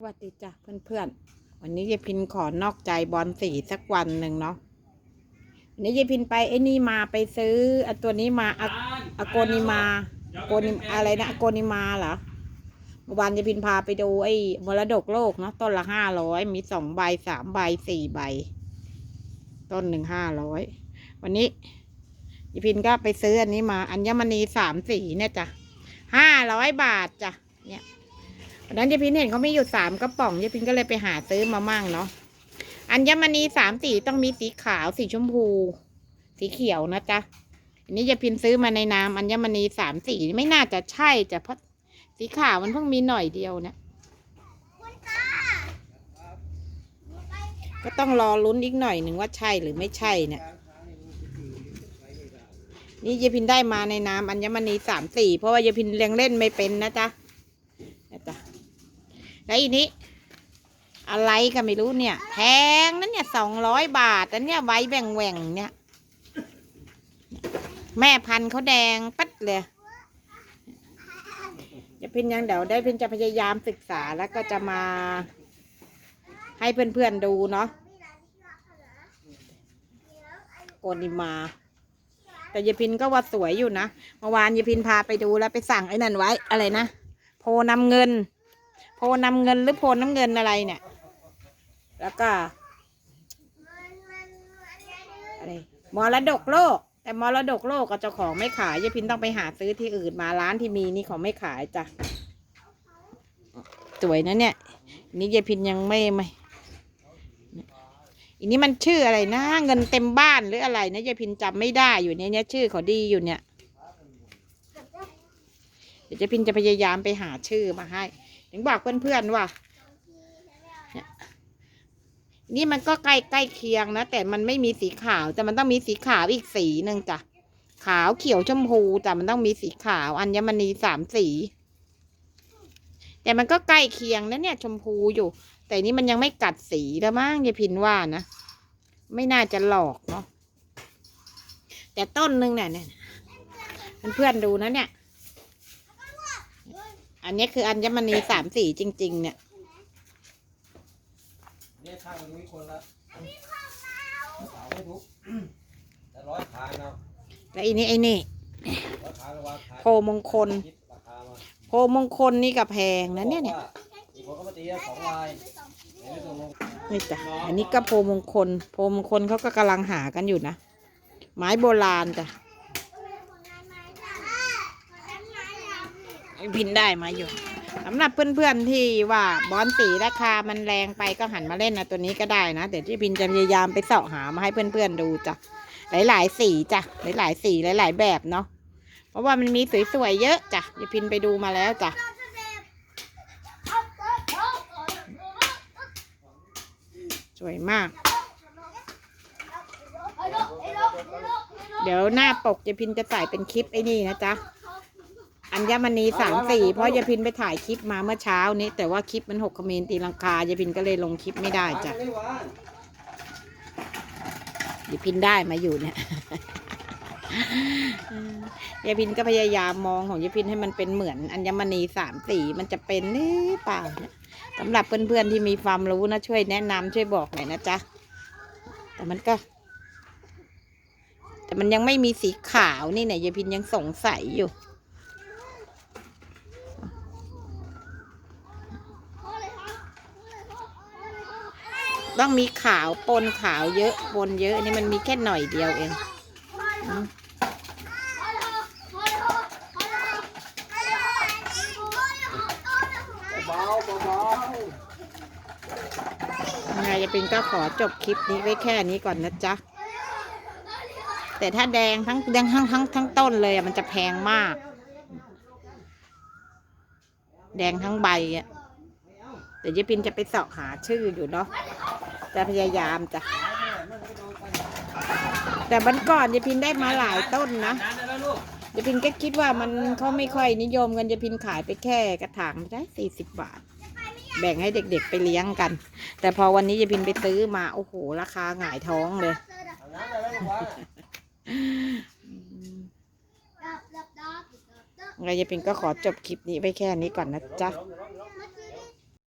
สวัสดีจ้ะเพื่อนๆ วันนี้ยายพินขอนอกใจบอลสีสักวันหนึ่งเนาะวันนี้ยายพินไปไอ้นี่มาไปซื้ออันตัวนี้มาอะอะโกนิมาโกนิอะไรนะอะโกนิมาเหรอเมื่อวานยายพินพาไปดูไอ้มรดกโลกเนาะต้นละห้าร้อยมีสองใบสามใบสี่ใบ ต้นหนึ่งห้าร้อยวันนี้ยายพินก็ไปซื้ออันนี้มา อัญมณีสามสีเนี่ยจ้ะห้าร้อยบาทจ้ะเนี่ย วันนั้นยายพินเห็นเขาไม่อยู่สามกระป๋องยายพินก็เลยไปหาซื้อมามั่งเนาะ อัญมณีสามสีต้องมีสีขาว สีชมพู สีเขียวนะจ๊ะ อันนี้ยายพินซื้อมาในนามอัญมณีสามสีไม่น่าจะใช่จ้ะเพราะสีขาวมันเพิ่งมีหน่อยเดียวนะก็ต้องรอลุ้นอีกหน่อยหนึ่งว่าใช่หรือไม่ใช่เนี่ย นี่ยายพินได้มาในนามอัญมณีสามสี่เพราะว่ายายพินเลี้ยงเล่นไม่เป็นนะจ๊ะนะจ๊ะ แล้วอีนี้ อะไรก็ไม่รู้เนี่ย แพงนั้นเนี่ยสองร้อยบาทอันเนี่ยไว้แบ่งแหว่งเนี่ย แม่พันธุ์เขาแดงปัดเลยจะพินยังเดี๋ยวได้พินจะพยายามศึกษาแล้วก็จะมาให้เพื่อนๆดูเนาะโกนิมา แต่ยาพินก็ว่าสวยอยู่นะเมื่อวานยายพินพาไปดูแล้วไปสั่งไอ้นั่นไว้อะไรนะ โพนำเงิน โพนำเงินหรือโพน้ำเงินอะไรเนี่ย แล้วก็อะไรมรดกโลก แต่มรดกโลกกับเจ้าของไม่ขายยายพินต้องไปหาซื้อที่อื่นมาร้านที่มีนี่เขาไม่ขายจ้ะสวยนะเนี่ยอันนี่ยายพินยังไม่ไม่อันนี้มันชื่ออะไรนะเงินเต็มบ้านหรืออะไรนะยายพินจำไม่ได้อยู่เนี่ยเนี่ยชื่อเขาดีอยู่เนี่ยเดี๋ยวเจะพินจะพยายามไปหาชื่อมาให้ ถึงบอกเพื่อนๆว่านี่มันก็ใกล้ใกล้เคียงนะ แต่มันไม่มีสีขาว แต่มันต้องมีสีขาวอีกสีหนึ่งจ้ะ ขาวเขียวชมพูแต่มันต้องมีสีขาว อัญมณีสามสี แต่มันก็ใกล้เคียงนะเนี่ย ชมพูอยู่ แต่นี่มันยังไม่กัดสีแล้วมั้งยายพินว่านะ ไม่น่าจะหลอกเนาะแต่ต้นหนึ่งเนี่ยเนี่ยเพื่อนๆดูนะเนี่ย อันนี้คืออัญมณีสามสีจริง ๆ เนี่ยเนี่ยช่างมันมีคนละเสาไม่ทุกแต่ร้อยขายเนาะแล้วอีนี้ไอ้นี่ร้อยขายระหว่างขายโพมงคล คิดราคามาโพมงคลนี่ก็แพงนะเนี่ยเนี่ยบอกว่าอีกคนก็มาตีเอาสองลายเดี๋ยวไม่ตกลงนี่จ้ะอันนี้ก็โพมงคล โพมงคลเขาก็กำลังหากันอยู่นะ ไม้โบราณจ้ะไอ้ พินได้มาอยู่สำหรับเพื่อนๆที่ว่าบอลสีราคามันแรงไปก็หันมาเล่นนะตัวนี้ก็ได้นะเดี๋ยวที่พินจะพยายามไปเสาะหามาให้เพื่อนๆดูจ้ะหลายๆสีจ้ะหลายๆสีหลายๆแบบเนาะเพราะว่ามันมีสวยๆเยอะจ้ะยายพินไปดูมาแล้วจ้ะสวยมาก เดี๋ยวหน้าปกยายพินจะใส่เป็นคลิปไอ้นี่นะจ๊ะ อัญมณีสามสี่เพราะยายพินไปถ่ายคลิปมาเมื่อเช้านี้ แต่ว่าคลิปมันหกคอมเมนต์ตีลังกายายพินก็เลยลงคลิปไม่ได้จ้ะไม่ว่างยายพินได้มาอยู่เนี่ยยายพินก็พยายามมองของยายพินให้มันเป็นเหมือนอัญมณีสามสีมันจะเป็นหรือเปล่าเนี่ยสำหรับเพื่อนๆที่มีความรู้นะช่วยแนะนำช่วยบอกหน่อยนะจ๊ะแต่มันก็ แต่มันยังไม่มีสีขาวนี่เนี่ยยายพินยังสงสัยอยู่ ต้องมีขาวปนขาวเยอะปนเยอะอันนี่มันมีแค่หน่อยเดียวเองอืมเบาๆเบายังไงจะเป็นก็ขอจบคลิปนี้ไว้แค่นี้ก่อนนะจ๊ะ แต่ถ้าแดงทั้งแดงทั้งทั้งทั้งต้นเลยอะมันจะแพงมาก แดงทั้งใบอะเดี๋ยวเจ๊ปินจะไปเสาะหาชื่ออยู่เนาะ จะพยายามจ้ะ แต่บันก่อนเจ๊พินได้มาหลายต้นนะๆนานแล้วลูกเจ๊พินก็คิดว่ามันเขาไม่ค่อยนิยมกันเจ๊พินขายไปแค่กระถางได้สี่สิบบาท แบ่งให้เด็กๆไปเลี้ยงกัน แต่พอวันนี้เจ๊พินไปซื้อมา โอ้โห ราคาหงายท้องเลยเอาน้ำแล้วลูกวะไงเจ๊พินก็ขอจบคลิปนี้ไปแค่นี้ก่อนนะจ๊ะ